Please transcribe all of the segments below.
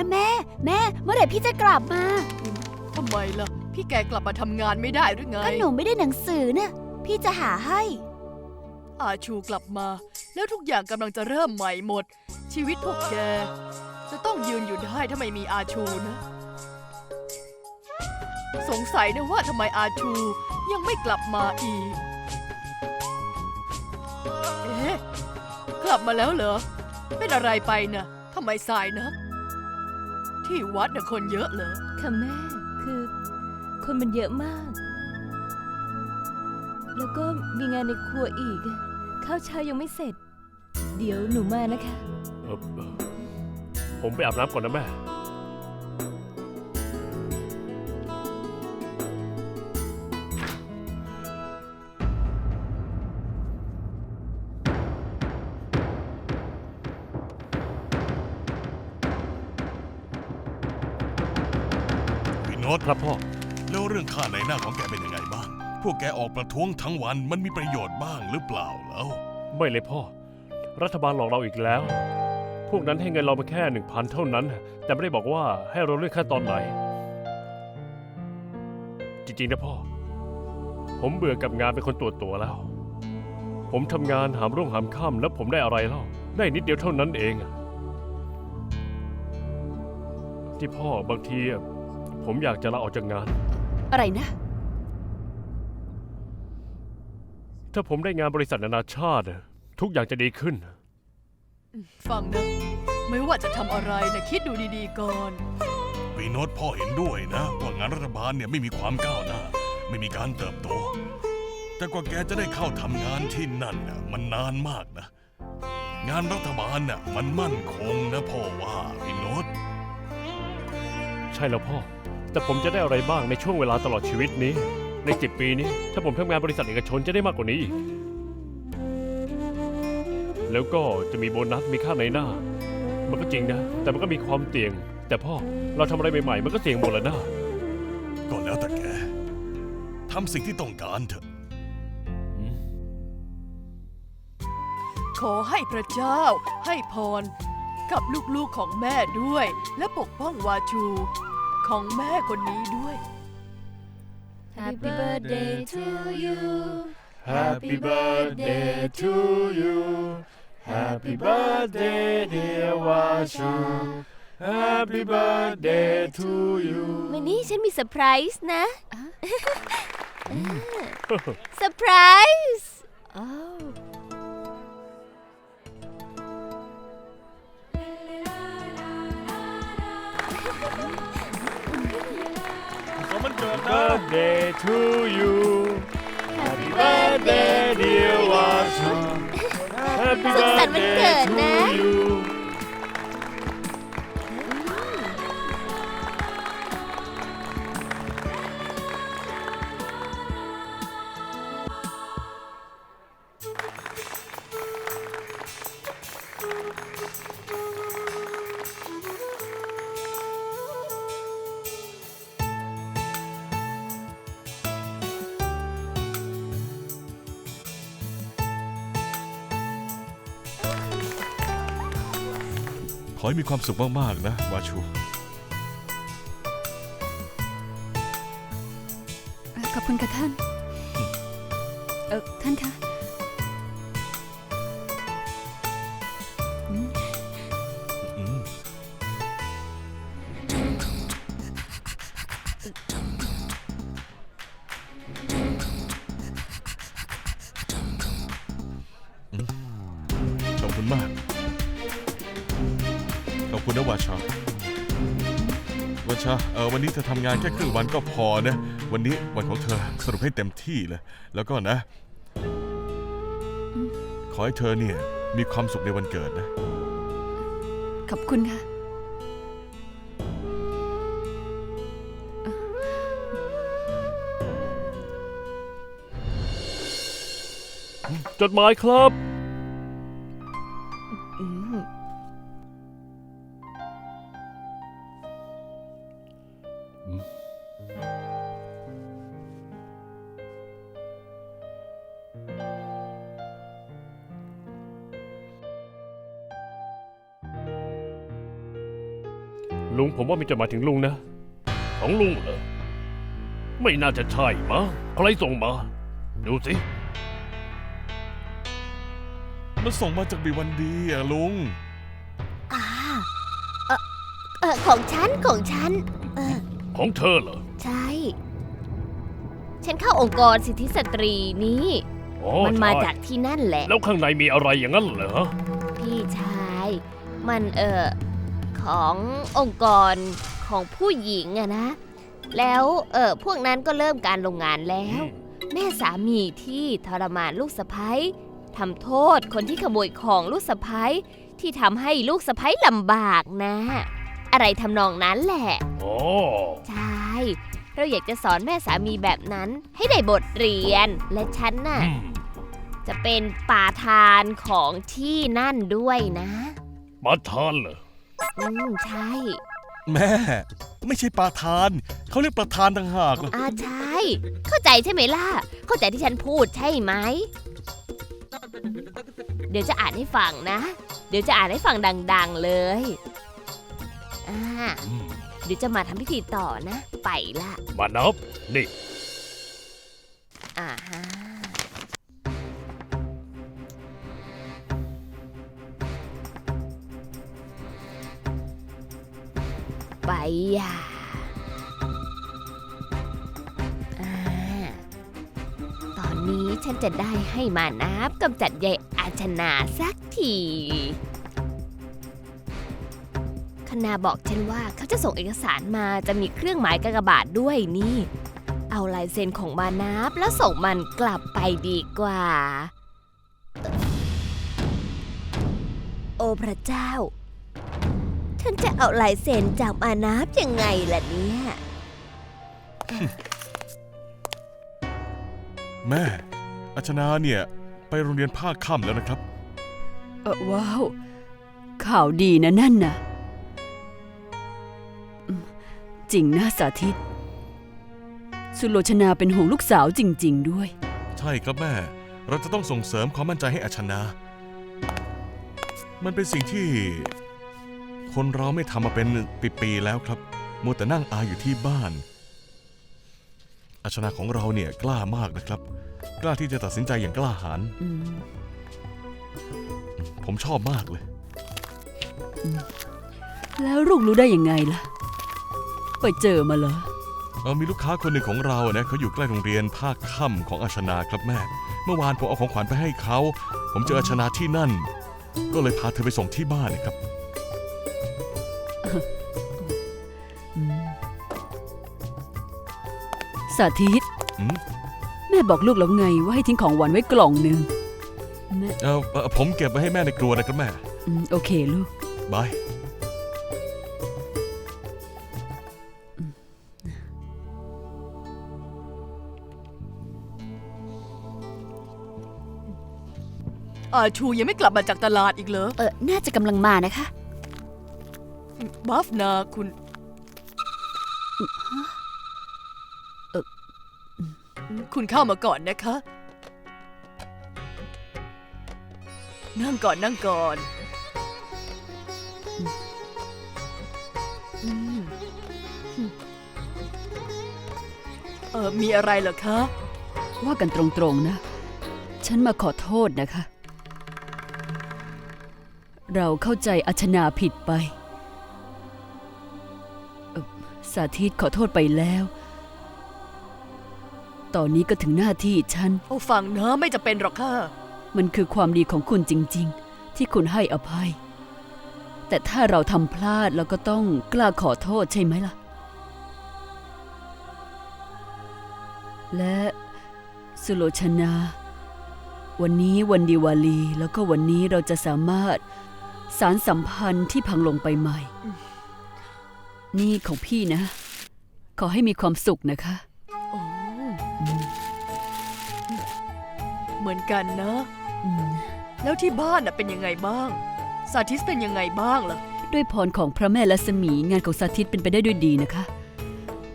นะแม่ แม่ เมื่อไหร่พี่จะกลับมา ทำไมล่ะ พี่แกกลับมาทำงานไม่ได้หรือไง ก็หนูไม่ได้หนังสือน่ะ พี่จะหาให้ อาชูกลับมา แล้วทุกอย่างกำลังจะเริ่มใหม่หมด ชีวิตพวกแก จะต้องยืนอยู่ได้ถ้าไม่มีอาชูนะ สงสัยนะว่าทำไมอาชูยังไม่กลับมาอีก เอ๊ะ กลับมาแล้วเหรอ เป็นอะไรไปนะทำไมสายนะ ที่วัดน่ะคนเยอะเหรอ ค่ะแม่คือคนมันเยอะมาก แล้วก็มีงานในครัวอีกอะข้าวเช้ายังไม่เสร็จ เดี๋ยวหนูมานะคะ เอ่อเอ่อผมไปอาบน้ำก่อนนะแม่ พี่โน้ตครับพ่อ แล้วเรื่องค่าในหน้าของแกเป็นยังไงบ้าง พวกแกออกประท้วงทั้งวันมันมีประโยชน์บ้างหรือเปล่าแล้ว ไม่เลยพ่อ รัฐบาลหลอกเราอีกแล้ว พวกนั้นให้เงินเรามาแค่หนึ่งพันเท่านั้น แต่ไม่ได้บอกว่าให้เราเลือกขั้นตอนไหน จริงๆนะพ่อ ผมเบื่อกับงานเป็นคนตัวตัวแล้ว ผมทำงานหามรุ่งหามค่ำแล้วผมได้อะไรเล่า ได้นิดเดียวเท่านั้นเองที่พ่อบางทีอะ ผมอยากจะลาออกจากงาน อะไรนะ ถ้าผมได้งานบริษัทนานาชาติอะทุกอย่างจะดีขึ้น ฟังนะ ไม่ว่าจะทำอะไรนะคิดดูดีๆก่อนพี่โน้ตพ่อเห็นด้วยนะ ว่างานรัฐบาลเนี่ยไม่มีความก้าวหน้า ไม่มีการเติบโต แต่กว่าแกจะได้เข้าทำงานที่นั่นน่ะมันนานมากนะ งานรัฐบาลน่ะมันมั่นคงนะพ่อว่าพี่โน้ตใช่แล้วพ่อ แต่ผมจะได้อะไรบ้างในช่วงเวลาตลอดชีวิตนี้ ในสิบปีนี้ ถ้าผมทำงานบริษัทเอกชนจะได้มากกว่านี้อีก แล้วก็จะมีโบนัสมีค่าในหน้า มันก็จริงนะ แต่มันก็มีความเสี่ยง แต่พ่อเราทำอะไรใหม่ๆ มันก็เสี่ยงหมดแล้วนะก็แล้วแต่แกทำสิ่งที่ต้องการเถอะ ขอให้พระเจ้า ให้พร กับลูกๆของแม่ด้วย และปกป้องวาชู ของแม่คนนี้ด้วย Happy birthday to you Happy birthday to you Happy birthday dear Washu Happy birthday to you วันนี้ฉันมีเซอร์ไพรส์นะเซอร์ไพรส์อ้ birthday to you Happy birthday dear Washu Happy สุขสันต์วันเกิด birthday นะ to you ขอให้มีความสุขมาก ๆ นะวาชู ขอบคุณค่ะท่าน เออท่านคะ วันนี้เธอทำงานแค่ครึ่งวันก็พอนะ วันนี้วันของเธอสรุปให้เต็มที่เลย แล้วก็นะ ขอให้เธอเนี่ยมีความสุขในวันเกิดนะ ขอบคุณค่ะ จดหมายครับ มว่ามีจดหมายถึงลุงนะ ของลุงเหรอ ไม่น่าจะใช่มั้งใครส่งมา ดูสิ มันส่งมาจากบีวันดีอะลุง อ่าเออเออของฉันของฉัน เออ ของเธอเหรอ ใช่ ฉันเข้าองค์กรสิทธิสตรีนี้อ๋อมันมาใช่จากที่นั่นแหละ แล้วข้างในมีอะไรอย่างนั้นเหรอ พี่ชาย มันเออ ขององค์กรของผู้หญิงอะนะ แล้วเออพวกนั้นก็เริ่มการลงงานแล้ว แม่สามีที่ทรมานลูกสะพ้ยทำโทษคนที่ขโมยของลูกสะพ้ยที่ทำให้ลูกสะพ้ยลำบากนะ อะไรทำนองนั้นแหละอ๋อใช่เราอยากจะสอนแม่สามีแบบนั้นให้ได้บทเรียนและฉันน่ะอืมจะเป็นป่าทานของที่นั่นด้วยนะมาทานเหรอ อืมใช่ แม่ ไม่ใช่ประธาน เขาเรียกประธานต่างหากล่ะอาใช่ เข้าใจใช่ไหมล่ะ เข้าใจที่ฉันพูดใช่ไหม เดี๋ยวจะอ่านให้ฟังนะ เดี๋ยวจะอ่านให้ฟังดัง ๆเลยอ่าอืมเดี๋ยวจะมาทำพิธีต่อนะ ไปละมานับ นี่ อ่าฮะ ไปอะตอนนี้ฉันจะได้ให้มานับกำจัดยายอาชนาสักทีคณาบอกฉันว่าเขาจะส่งเอกสารมาจะมีเครื่องหมายกากบาทด้วยนี่ เอาลายเซ็นของมานับแล้วส่งมันกลับไปดีกว่า โอ้พระเจ้า ฉันจะเอาลายเซ็นจากมานับยังไงล่ะเนี่ย แม่อัชนาเนี่ย ไปโรงเรียนภาคค่ำแล้วนะครับ เออว้าว ข่าวดีนะนั่นนะอืมจริงนะสาธิต สุโลชนาเป็นห่วงลูกสาวจริง ๆ ด้วย ใช่ครับแม่ เราจะต้องส่งเสริมความมั่นใจให้อัชนา มันเป็นสิ่งที่ คนเราไม่ทำมาเป็นปีๆแล้วครับมัวแต่นั่งอายอยู่ที่บ้านอัชนาของเราเนี่ยกล้ามากนะครับ กล้าที่จะตัดสินใจอย่างกล้าหาญอืมผมชอบมากเลย แล้วลูกรู้ได้ยังไงล่ะ ไปเจอมาเหรอ เออมีลูกค้าคนหนึ่งของเราเนี่ยเขาอยู่ใกล้โรงเรียนภาคค่ำของอาชนาครับแม่ เมื่อวานผมเอาของขวัญไปให้เขา ผมเจออาชนาที่นั่น ก็เลยพาเธอไปส่งที่บ้านนะครับ สาธิต อืม แม่บอกลูกแล้วไงว่าให้ทิ้งของหวานไว้กล่องหนึ่งแม่เออเอ่อผมเก็บไว้ให้แม่ในครัวนะครับแม่ อืมโอเคลูก บาย อาชูยังไม่กลับมาจากตลาดอีกเหรอ เออน่าจะกำลังมานะคะ บัฟนาคุณเอ่อ คุณเข้ามาก่อนนะคะ นั่งก่อนนั่งก่อนอเออมีอะไรเหรอคะ ว่ากันตรงๆนะ ฉันมาขอโทษนะคะ เราเข้าใจอัชนาผิดไป สาธิตขอโทษไปแล้ว ตอนนี้ก็ถึงหน้าที่ฉัน โอ้ฟังนะไม่จะเป็นหรอกค่ะ มันคือความดีของคุณจริง ๆ ที่คุณให้อภัย แต่ถ้าเราทำพลาดเราก็ต้องกล้าขอโทษใช่ไหมล่ะ และสุโลชนา วันนี้วันดีวาลีแล้วก็วันนี้เราจะสามารถสารสัมพันธ์ที่พังลงไปใหม่ นี่ของพี่นะ ขอให้มีความสุขนะคะ เหมือนกันนะอืมแล้วที่บ้านน่ะเป็นยังไงบ้าง สาธิตเป็นยังไงบ้างล่ะ ด้วยพรของพระแม่ลัษมีงานของสาธิตเป็นไปได้ด้วยดีนะคะ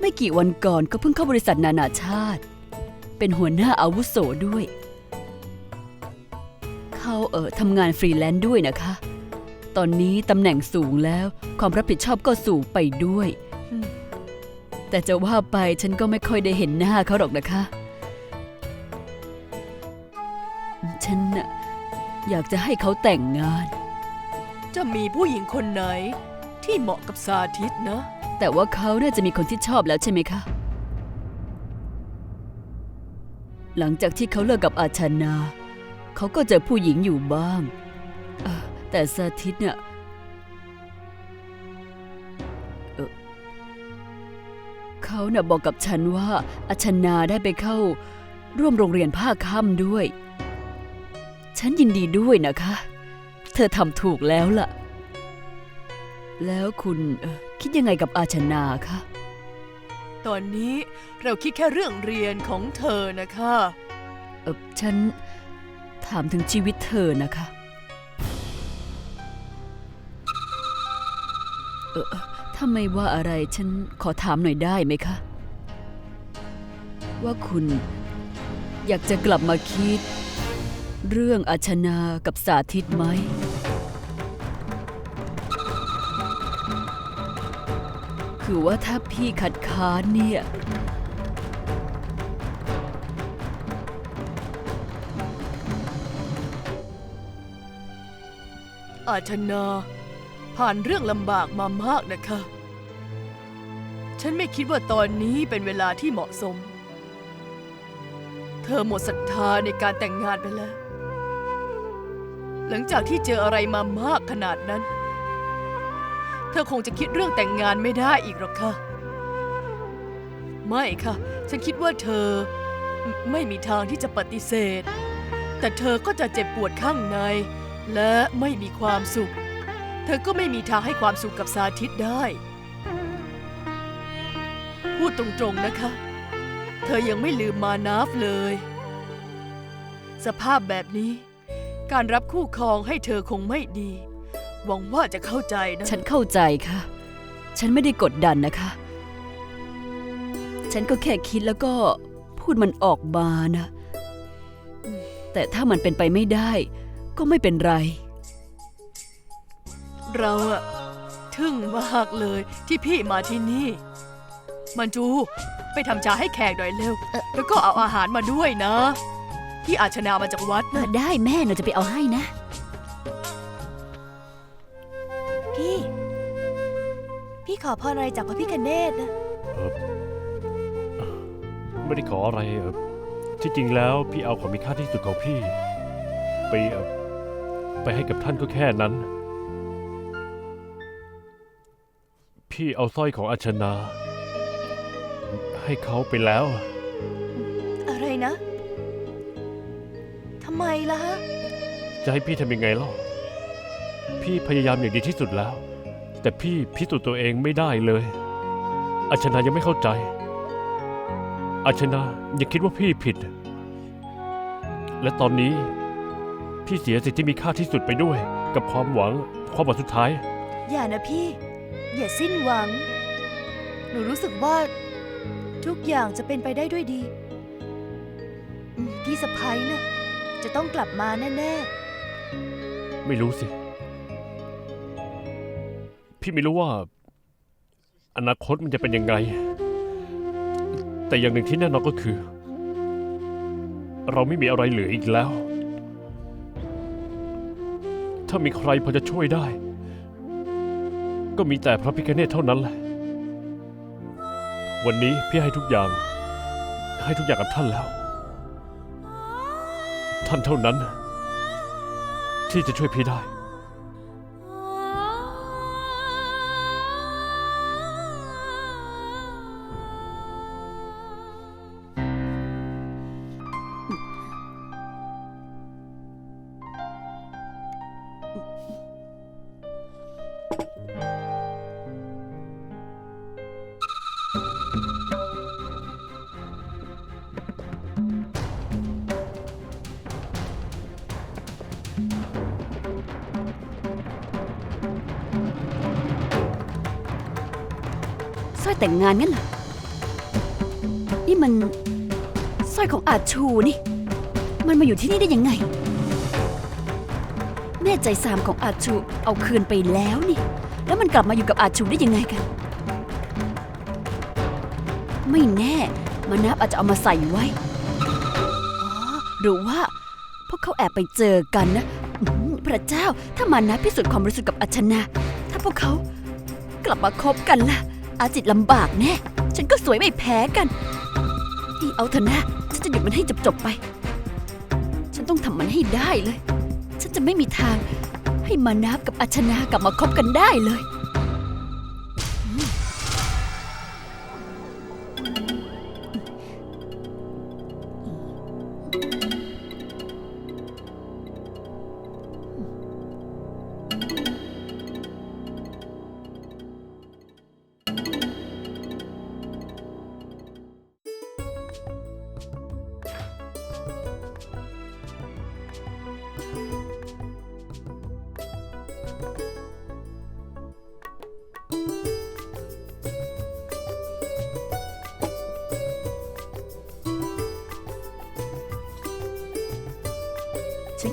ไม่กี่วันก่อนก็เพิ่งเข้าบริษัทนานาชาติ เป็นหัวหน้าอาวุโสด้วย เขาเออทำงานฟรีแลนซ์ด้วยนะคะ ตอนนี้ตำแหน่งสูงแล้วความรับผิดชอบก็สูงไปด้วยอืมแต่จะว่าไปฉันก็ไม่ค่อยได้เห็นหน้าเขาหรอกนะคะ ฉันน่ะอยากจะให้เขาแต่งงาน จะมีผู้หญิงคนไหน ที่เหมาะกับสาธิตนะ แต่ว่าเขาน่าจะมีคนที่ชอบแล้วใช่ไหมคะ หลังจากที่เขาเลิกกับอาชานา เขาก็เจอผู้หญิงอยู่บ้างเอ่อแต่สาธิตเนี่ยเอ่อเขาน่ะบอกกับฉันว่าอาชนาได้ไปเข้า ร่วมโรงเรียนภาคค่ำด้วย ฉันยินดีด้วยนะคะ เธอทำถูกแล้วล่ะ แล้วคุณเอ่อคิดยังไงกับอาชนาคะ ตอนนี้เราคิดแค่เรื่องเรียนของเธอนะคะเออฉันถามถึงชีวิตเธอนะคะ เออถ้าไม่ว่าอะไรฉันขอถามหน่อยได้ไหมคะ ว่าคุณอยากจะกลับมาคิด เรื่องอาชนากับสาธิตไหม คือว่าถ้าพี่ขัดค้านเนี่ย อาชนา ผ่านเรื่องลำบากมามากนะคะ ฉันไม่คิดว่าตอนนี้เป็นเวลาที่เหมาะสม เธอหมดศรัทธาในการแต่งงานไปแล้ว หลังจากที่เจออะไรมามากขนาดนั้น เธอคงจะคิดเรื่องแต่งงานไม่ได้อีกหรอกค่ะ ไม่ค่ะ ฉันคิดว่าเธอไม่มีทางที่จะปฏิเสธ แต่เธอก็จะเจ็บปวดข้างใน และไม่มีความสุข เธอก็ไม่มีทางให้ความสุขกับสาธิตได้ พูดตรงๆนะคะ เธอยังไม่ลืมมานาฟเลย สภาพแบบนี้ การรับคู่ครองให้เธอคงไม่ดี หวังว่าจะเข้าใจนะ ฉันเข้าใจค่ะ ฉันไม่ได้กดดันนะคะ ฉันก็แค่คิดแล้วก็พูดมันออกมานะ แต่ถ้ามันเป็นไปไม่ได้ ก็ไม่เป็นไร เราอะทึ่งมากเลยที่พี่มาที่นี่ มันจู ไปทำชาให้แขกหน่อยเร็ว แล้วก็เอาอาหารมาด้วยนะ ที่อาชนามาจากวัดเออนะได้แม่หนูจะไปเอาให้นะ พี่ พี่ขอพรอะไรจากพระพิคเนตนะไม่ได้ขออะไรเออที่จริงแล้วพี่เอาของมีค่าที่สุดของพี่ ไปเอ่อไปให้กับท่านก็แค่นั้น พี่เอาสร้อยของอาชนา ให้เขาไปแล้ว อะไรนะทำ ไมล่ะ จะให้พี่ทำยังไงล่ะพี่พยายามอย่างดีที่สุดแล้ว แต่พี่พิสูจน์ตัวเองไม่ได้เลยอาชนายังไม่เข้าใจอาชนายังคิดว่าพี่ผิด และตอนนี้ พี่เสียสิ่งที่มีค่าที่สุดไปด้วย กับความหวังความหวังสุดท้าย อย่านะพี่ อย่าสิ้นหวัง หนูรู้สึกว่า ทุกอย่างจะเป็นไปได้ด้วยดีอืมพี่สะพ้ยนะ จะต้องกลับมาแน่ไม่รู้สิ พี่ไม่รู้ว่า อนาคตมันจะเป็นยังไง แต่อย่างหนึ่งที่แน่นอนก็คือ เราไม่มีอะไรเหลืออีกแล้ว ถ้ามีใครพอจะช่วยได้ ก็มีแต่พระพิฆเนศเท่านั้นแหละ วันนี้พี่ให้ทุกอย่าง ให้ทุกอย่างกับท่านแล้ว ท่านเท่านั้น ที่จะช่วยพี่ได้ แต่งงานงั้นเหรอ นี่มันสร้อยของอาชูนี่ มันมาอยู่ที่นี่ได้ยังไง แม่ใจสามของอาชูเอาคืนไปแล้วนี่ แล้วมันกลับมาอยู่กับอาชูได้ยังไงกัน ไม่แน่มานับอาจจะเอามาใส่ไว้อ๋อหรือว่า พวกเขาแอบไปเจอกันนะพระเจ้าถ้ามานับพิสูจน์ความบริสุทธิ์กับอัชนาถ้าพวกเขากลับมาคบกันล่ะ อาจิตลำบากแน่ ฉันก็สวยไม่แพ้กัน นี่เอาเถอะนะ ฉันจะหยุดมันให้จบๆไป ฉันต้องทำมันให้ได้เลย ฉันจะไม่มีทางให้มานับกับอัชนากลับมาคบกันได้เลย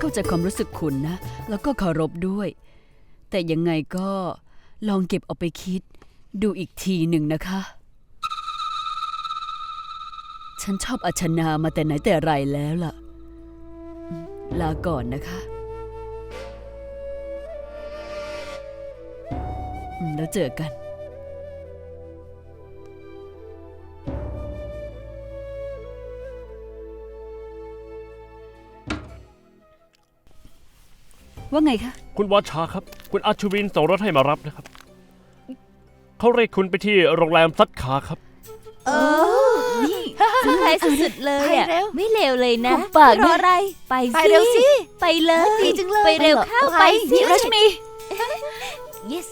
เข้าใจความรู้สึกคุณนะ แล้วก็เคารพด้วย แต่ยังไงก็ลองเก็บเอาไปคิด ดูอีกทีหนึ่งนะคะ ฉันชอบอัชนามาแต่ไหนแต่ไรแล้วล่ะ ลาก่อนนะคะ แล้วเจอกัน ว่าไงคะ คุณวาชาครับ คุณอาชวินส่งรถให้มารับนะครับ เขาเรียกคุณไปที่โรงแรมซัดขาครับ เออ นี่เซอร์ไพรส์สุดๆเลยไปอะเร็วไม่เร็วเลยนะหุบปากนะ รออะไร ไปไปเร็วสิ ไปเลย ดีจังเลย ไปเร็วเข้าไปสินี่รัชมี yes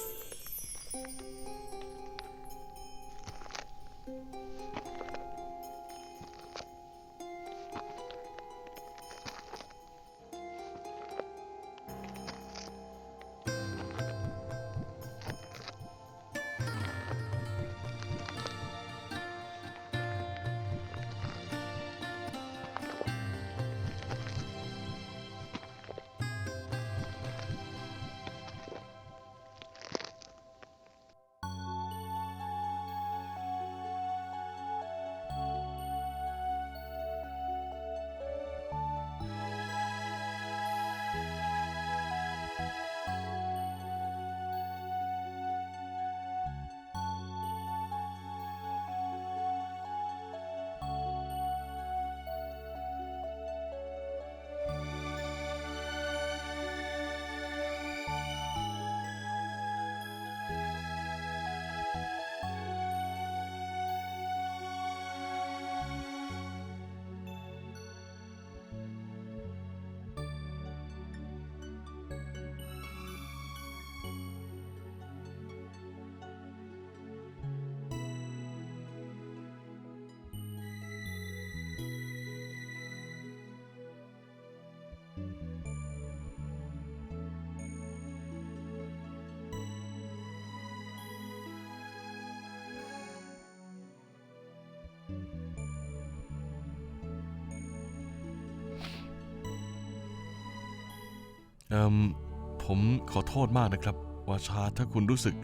ผมขอโทษมากนะครับ วาชาถ้าคุณรู้สึก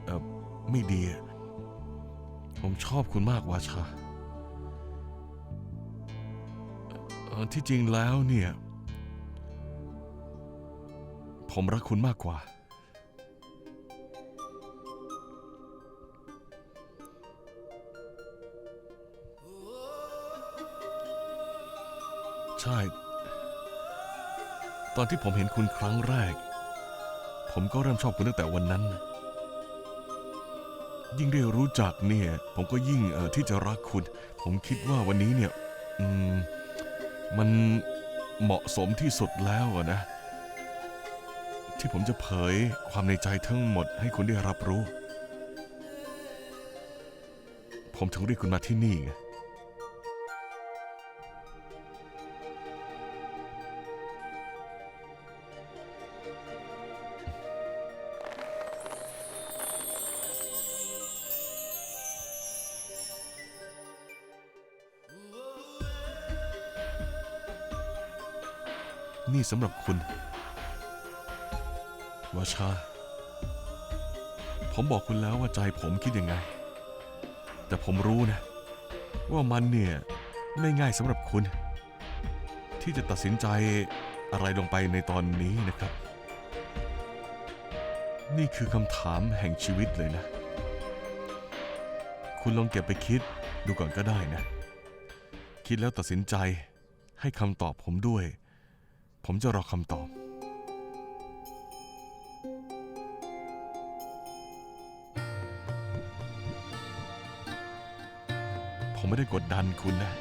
ไม่ดี ผมชอบคุณมากวาชาที่จริงแล้วเนี่ย ผมรักคุณมากกว่า ใช่ ตอนที่ผมเห็นคุณครั้งแรก ผมก็เริ่มชอบคุณตั้งแต่วันนั้น ยิ่งได้รู้จักเนี่ย ผมก็ยิ่งเอ่อที่จะรักคุณ ผมคิดว่าวันนี้เนี่ย อืม มันเหมาะสมที่สุดแล้วนะ ที่ผมจะเผยความในใจทั้งหมดให้คุณได้รับรู้ ผมถึงเรียกคุณมาที่นี่ไง สำหรับคุณวาชา ผมบอกคุณแล้วว่าใจผมคิดยังไง แต่ผมรู้นะ ว่ามันเนี่ยไม่ง่ายสำหรับคุณ ที่จะตัดสินใจอะไรลงไปในตอนนี้นะครับ นี่คือคำถามแห่งชีวิตเลยนะ คุณลองเก็บไปคิดดูก่อนก็ได้นะ คิดแล้วตัดสินใจให้คำตอบผมด้วย ผมจะรอคำตอบ ผมไม่ได้กดดันคุณนะ